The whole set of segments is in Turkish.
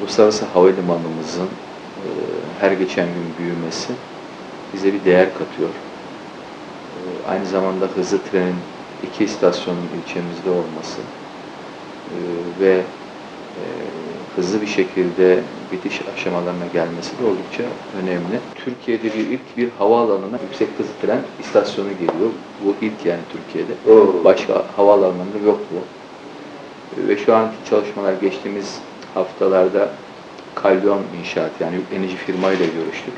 Uluslararası Havalimanımızın e, her geçen gün büyümesi bize bir değer katıyor. E, aynı zamanda hızlı trenin iki istasyonun ilçemizde olması e, ve e, hızlı bir şekilde bitiş aşamalarına gelmesi de oldukça önemli. Türkiye'de bir ilk bir havaalanına yüksek hızlı tren istasyonu geliyor. Bu ilk yani Türkiye'de. Oo. Başka havaalanlarında yok bu. Ve şu anki çalışmalar geçtiğimiz haftalarda Kalyon İnşaat yani yüklenici firmayla görüştük.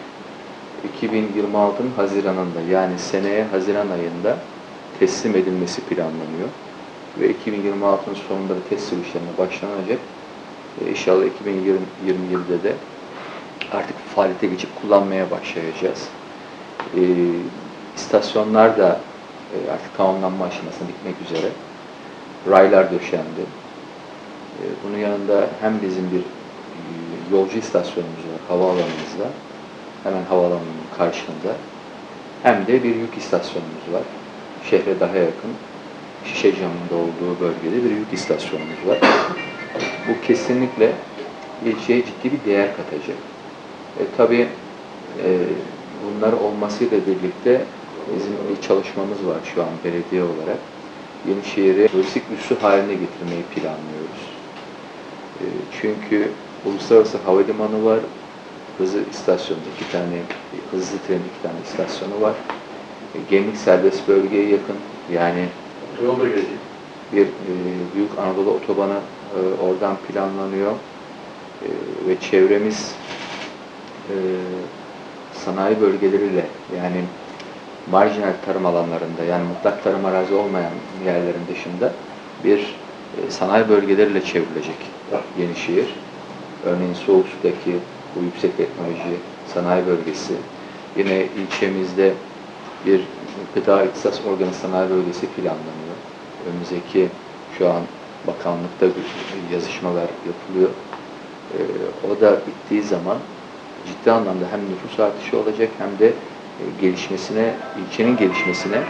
2026'nın Haziran'ında yani seneye Haziran ayında teslim edilmesi planlanıyor. Ve 2026'nın sonunda da teslim işlemine başlanacak. E, İnşallah 2027'de de artık faaliyete geçip kullanmaya başlayacağız. E, istasyonlar da e, artık tamamlanma aşamasına bitmek üzere. Raylar döşendi. E, bunun yanında hem bizim bir e, yolcu istasyonumuz var havaalanımızda, hemen havaalanının karşında, hem de bir yük istasyonumuz var. Şehre daha yakın, Şişecam'ın da olduğu bölgede bir yük istasyonumuz var. Bu kesinlikle ilçeye ciddi bir değer katacak. E, tabii e, bunlar olmasıyla birlikte bizim bir çalışmamız var şu an belediye olarak. Yenişehir'i turistik üssü haline getirmeyi planlıyoruz. Çünkü uluslararası havalimanı var, hızlı istasyonu iki tane, hızlı tren iki tane istasyonu var. E, Gemlik serbest bölgeye yakın, yani Yolda bir e, Büyük Anadolu Otobanı e, oradan planlanıyor. E, ve çevremiz e, sanayi bölgeleriyle yani marjinal tarım alanlarında yani mutlak tarım arazi olmayan yerlerin dışında bir sanayi bölgeleriyle çevrilecek Yenişehir. Örneğin Soğuksu'daki bu yüksek teknoloji sanayi bölgesi. Yine ilçemizde bir gıda ihtisas organı sanayi bölgesi planlanıyor. Önümüzdeki şu an bakanlıkta yazışmalar yapılıyor. Ee, o da bittiği zaman ciddi anlamda hem nüfus artışı olacak hem de e, gelişmesine, ilçenin gelişmesine,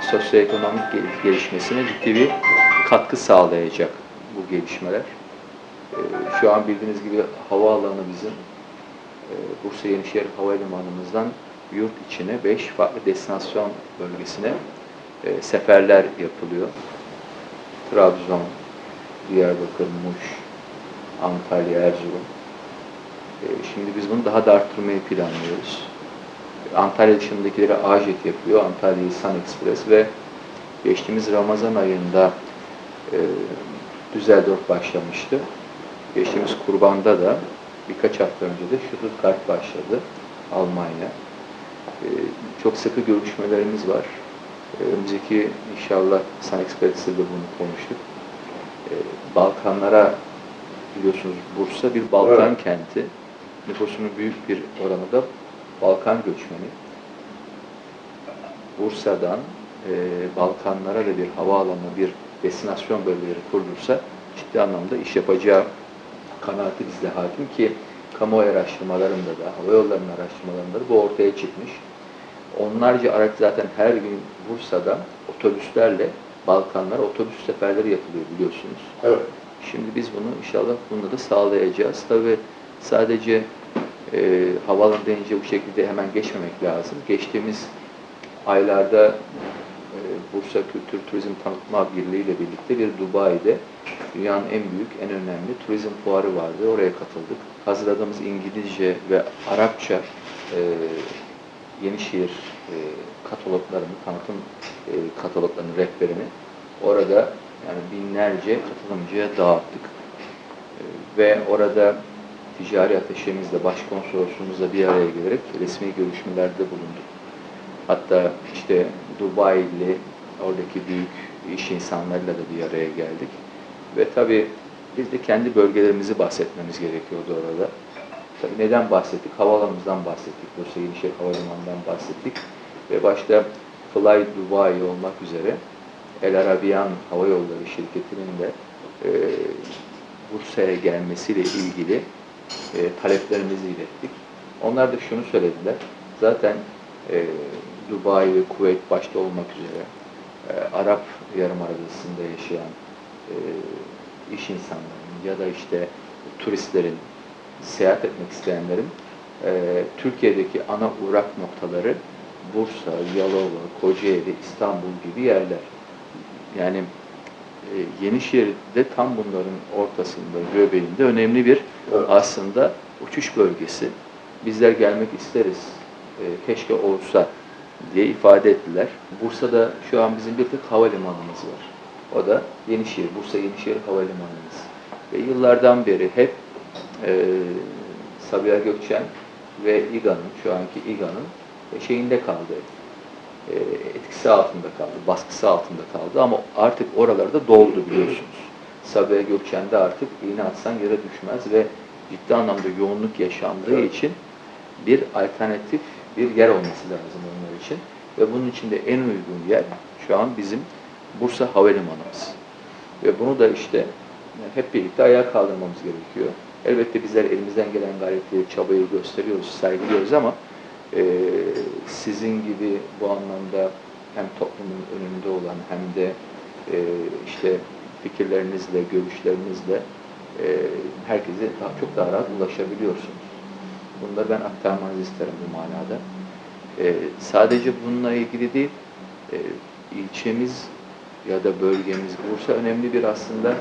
sosyoekonomik gel- gelişmesine ciddi bir katkı sağlayacak bu gelişmeler. Ee, Şu an bildiğiniz gibi havaalanı bizim e, Bursa Yenişehir Havalimanımızdan yurt içine 5 farklı destinasyon bölgesine e, seferler yapılıyor. Trabzon, Diyarbakır, Muş, Antalya, Erzurum. E, Şimdi biz bunu daha da arttırmayı planlıyoruz. Antalya dışındakilere AJET yapıyor. Antalya Sun Express ve geçtiğimiz Ramazan ayında e, Düsseldorf başlamıştı. Geçtiğimiz kurbanda da birkaç hafta önce de Stuttgart başladı. Almanya. E, çok sıkı görüşmelerimiz var. E, önümüzdeki inşallah Sun Express'te de bunu konuştuk. E, Balkanlara biliyorsunuz Bursa bir Balkan Evet. kenti. Nüfusunun büyük bir oranı da Balkan göçmeni. Bursa'dan e, Balkanlara da bir havaalanı, bir destinasyon bölgeleri kurulursa ciddi anlamda iş yapacağı kanaati bizde hakim ki kamuoyu araştırmalarında da, hava yollarının araştırmalarında da bu ortaya çıkmış. Onlarca araç zaten her gün Bursa'da otobüslerle Balkanlara otobüs seferleri yapılıyor biliyorsunuz. Evet. Şimdi biz bunu inşallah bunu da sağlayacağız. Tabi sadece e, havaalanı denince bu şekilde hemen geçmemek lazım. Geçtiğimiz aylarda Bursa Kültür Turizm Tanıtma Birliği ile birlikte bir Dubai'de dünyanın en büyük, en önemli turizm fuarı vardı. Oraya katıldık. Hazırladığımız İngilizce ve Arapça e, Yenişehir e, kataloglarını, tanıtım e, kataloglarının rehberini orada yani binlerce katılımcıya dağıttık. E, ve orada ticari ateşemizle, başkonsolosluğumuzla bir araya gelerek resmi görüşmelerde bulunduk. Hatta işte Dubai'li oradaki büyük iş insanlarıyla da bir araya geldik. Ve tabii biz de kendi bölgelerimizi bahsetmemiz gerekiyordu orada. Tabii neden bahsettik? Havaalanımızdan bahsettik. Bursa Yenişehir Havalimanı'ndan bahsettik. Ve başta Fly Dubai olmak üzere El Arabian Hava Yolları şirketinin de e, Bursa'ya gelmesiyle ilgili e, taleplerimizi ilettik. Onlar da şunu söylediler. Zaten e, Dubai ve Kuveyt başta olmak üzere e, Arap Yarımadası'nda yaşayan e, iş insanlarının ya da işte turistlerin, seyahat etmek isteyenlerin e, Türkiye'deki ana uğrak noktaları Bursa, Yalova, Kocaeli, İstanbul gibi yerler. Yani e, Yenişehir'de tam bunların ortasında, göbeğinde önemli bir Evet. aslında uçuş bölgesi. Bizler gelmek isteriz, e, keşke olsa diye ifade ettiler. Bursa'da şu an bizim bir tek havalimanımız var. O da Yenişehir, Bursa Yenişehir Havalimanımız. Ve yıllardan beri hep e, Sabiha Gökçen ve İGA'nın, şu anki İGA'nın şeyinde kaldı. E, etkisi altında kaldı, baskısı altında kaldı ama artık oralarda doldu biliyorsunuz. Sabiha Gökçen'de artık iğne atsan yere düşmez ve ciddi anlamda yoğunluk yaşandığı Evet. için bir alternatif bir yer olması lazım onlar için. Ve bunun için de en uygun yer şu an bizim Bursa Havalimanımız. Ve bunu da işte hep birlikte ayağa kaldırmamız gerekiyor. Elbette bizler elimizden gelen gayreti, çabayı gösteriyoruz, sergiliyoruz ama e, sizin gibi bu anlamda hem toplumun önünde olan hem de e, işte fikirlerinizle, görüşlerinizle e, herkese daha çok daha rahat ulaşabiliyorsunuz. Bunları ben aktarmanızı isterim bu manada. E, sadece bununla ilgili değil, e, ilçemiz ya da bölgemiz Bursa önemli bir aslında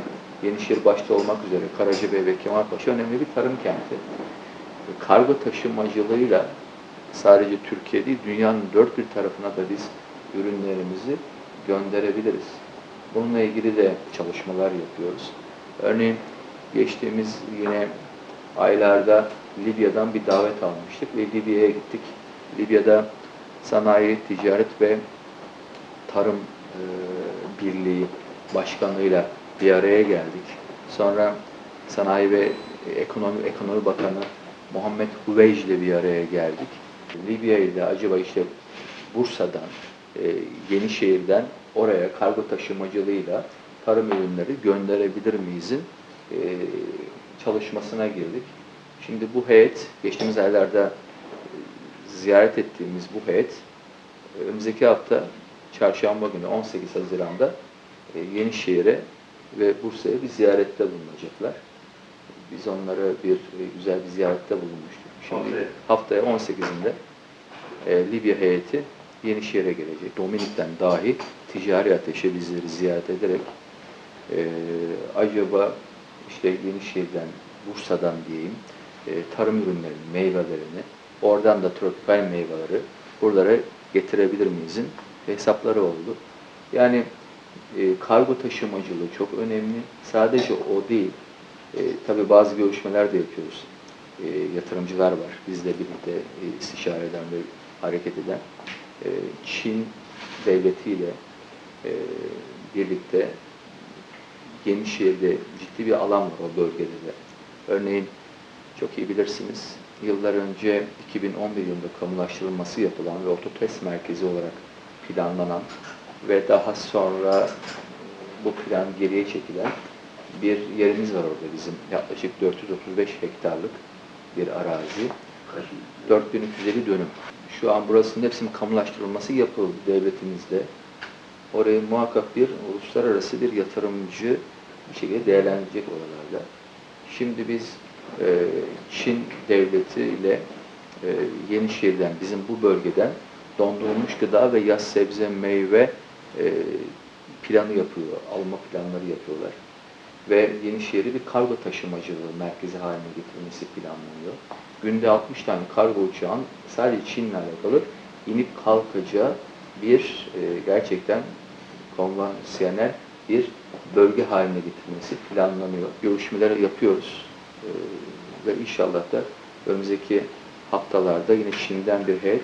Yenişehir başta olmak üzere Karacabey ve Kemalpaşa önemli bir tarım kenti. Kargo taşımacılığıyla sadece Türkiye değil dünyanın dört bir tarafına da biz ürünlerimizi gönderebiliriz. Bununla ilgili de çalışmalar yapıyoruz. Örneğin geçtiğimiz yine aylarda Libya'dan bir davet almıştık ve Libya'ya gittik. Libya'da Sanayi, Ticaret ve Tarım e, Birliği Başkanlığıyla bir araya geldik. Sonra Sanayi ve Ekonomi, Ekonomi Bakanı Muhammed Huveyc ile bir araya geldik. Libya ile acaba işte Bursa'dan, e, Yenişehir'den oraya kargo taşımacılığıyla tarım ürünleri gönderebilir miyizin e, çalışmasına girdik. Şimdi bu heyet, geçtiğimiz aylarda e, ziyaret ettiğimiz bu heyet e, önümüzdeki hafta çarşamba günü 18 Haziran'da e, Yenişehir'e ve Bursa'ya bir ziyarette bulunacaklar. Biz onlara bir güzel bir ziyarette bulunmuştuk. Şimdi haftaya 18'inde e, Libya heyeti Yenişehir'e gelecek. Dominik'ten dahi ticari ateşe bizleri ziyaret ederek e, acaba işte Yenişehir'den, Bursa'dan diyeyim e, tarım ürünlerini, meyvelerini, oradan da tropikal meyveleri buralara getirebilir miyizin hesapları oldu. Yani e, kargo taşımacılığı çok önemli. Sadece o değil. E, tabii bazı görüşmeler de yapıyoruz. E, yatırımcılar var. Bizle birlikte e, istişare eden ve hareket eden. E, Çin devletiyle e, birlikte Yenişehir'de ciddi bir alan var o bölgede de. Örneğin çok iyi bilirsiniz. Yıllar önce 2011 yılında kamulaştırılması yapılan ve ototest merkezi olarak planlanan ve daha sonra bu plan geriye çekilen bir yerimiz var orada bizim. Yaklaşık 435 hektarlık bir arazi. 4350 dönüm. Şu an burasının hepsinin kamulaştırılması yapıldı devletimizde. Orayı muhakkak bir uluslararası bir yatırımcı bir şekilde değerlendirecek oralarda. Şimdi biz e, Çin devleti ile e, Yenişehir'den, bizim bu bölgeden dondurulmuş gıda ve yaz sebze meyve e, planı yapıyor, alma planları yapıyorlar. Ve Yenişehir'i bir kargo taşımacılığı merkezi haline getirmesi planlanıyor. Günde 60 tane kargo uçağın sadece Çin'le alakalı inip kalkacağı bir e, gerçekten konvansiyonel bir bölge haline getirmesi planlanıyor. Görüşmeleri yapıyoruz. E, ve inşallah da önümüzdeki haftalarda yine Çin'den bir heyet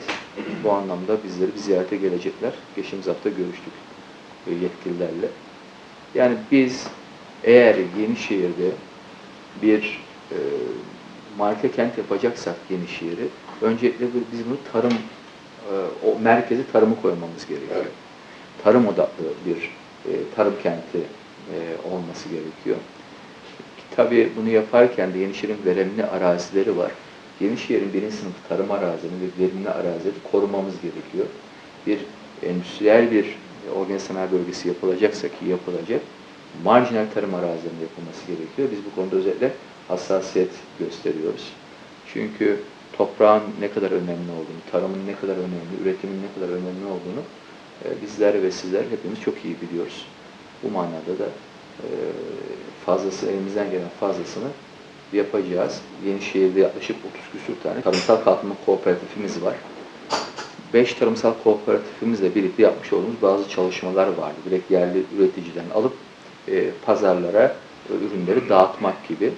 bu anlamda bizleri bir ziyarete gelecekler. Geçtiğimiz hafta görüştük e, yetkililerle. Yani biz eğer Yenişehir'de bir e, marka kent yapacaksak Yenişehir'i öncelikle biz bunu tarım e, o merkezi tarımı koymamız gerekiyor. Tarım odaklı bir e, tarım kenti e, olması gerekiyor. Tabii bunu yaparken de Yenişehir'in verimli arazileri var. Yenişehir'in birinci sınıf tarım arazilerini ve verimli arazileri korumamız gerekiyor. Bir endüstriyel bir organize sanayi bölgesi yapılacaksa ki yapılacak, marjinal tarım arazilerinin yapılması gerekiyor. Biz bu konuda özellikle hassasiyet gösteriyoruz. Çünkü toprağın ne kadar önemli olduğunu, tarımın ne kadar önemli, üretimin ne kadar önemli olduğunu e, bizler ve sizler hepimiz çok iyi biliyoruz. Bu manada da e, fazlası, elimizden gelen fazlasını yapacağız. Yenişehir'de yaklaşık 30 küsur tane tarımsal kalkınma kooperatifimiz var. 5 tarımsal kooperatifimizle birlikte yapmış olduğumuz bazı çalışmalar vardı. Direkt yerli üreticiden alıp e, pazarlara e, ürünleri dağıtmak gibi.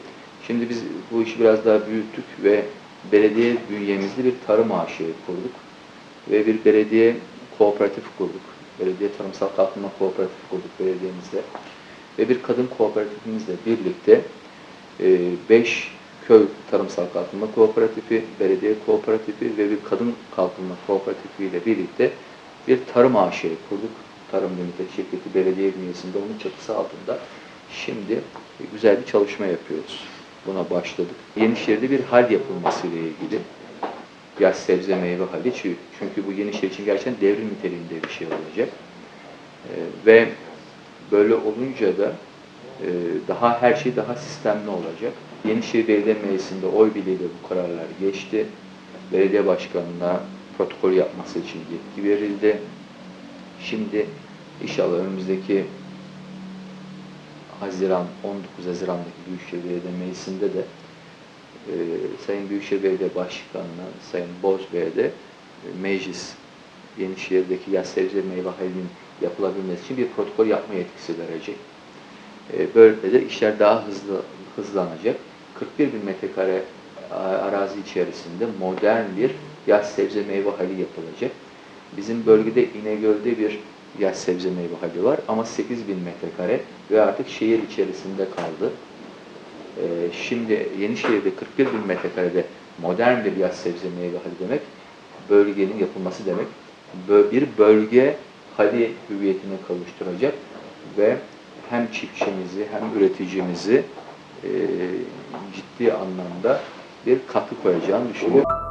Şimdi biz bu işi biraz daha büyüttük ve belediye bünyemizde bir tarım aşığı kurduk. Ve bir belediye kooperatif kurduk. Belediye Tarımsal Kalkınma Kooperatifi kurduk belediyemizde. Ve bir kadın kooperatifimizle birlikte 5 köy tarımsal kalkınma kooperatifi, belediye kooperatifi ve bir kadın kalkınma kooperatifi ile birlikte bir tarım AŞ kurduk. Tarım Limited şirketi belediye bünyesinde onun çatısı altında. Şimdi güzel bir çalışma yapıyoruz. Buna başladık. Yenişehir'de bir hal yapılması ile ilgili. Yaş sebze meyve hali. Çünkü bu Yenişehir için gerçekten devrim niteliğinde bir şey olacak. Ee, ve böyle olunca da e, daha her şey daha sistemli olacak. Yenişehir Belediye Meclisi'nde oy birliğiyle bu kararlar geçti. Belediye başkanına protokol yapması için yetki verildi. Şimdi inşallah önümüzdeki Haziran 19 Haziran'daki Büyükşehir Belediye Meclisi'nde de e, Sayın Büyükşehir Belediye Başkanı'na, Sayın Boz Bey'e de e, meclis Yenişehir'deki meyve halinin yapılabilmesi için bir protokol yapma yetkisi verecek. E, Böylelikle de işler daha hızlı hızlanacak. 41 bin metrekare arazi içerisinde modern bir yaz sebze meyve hali yapılacak. Bizim bölgede İnegöl'de bir yaz sebze meyve hali var ama 8 bin metrekare ve artık şehir içerisinde kaldı. Ee, Şimdi Yenişehir'de 41 bin metrekarede modern bir yaz sebze meyve hali demek, bölgenin yapılması demek. Bir bölge hali hüviyetine kavuşturacak ve hem çiftçimizi hem üreticimizi e, ciddi anlamda bir katkı koyacağını düşünüyorum.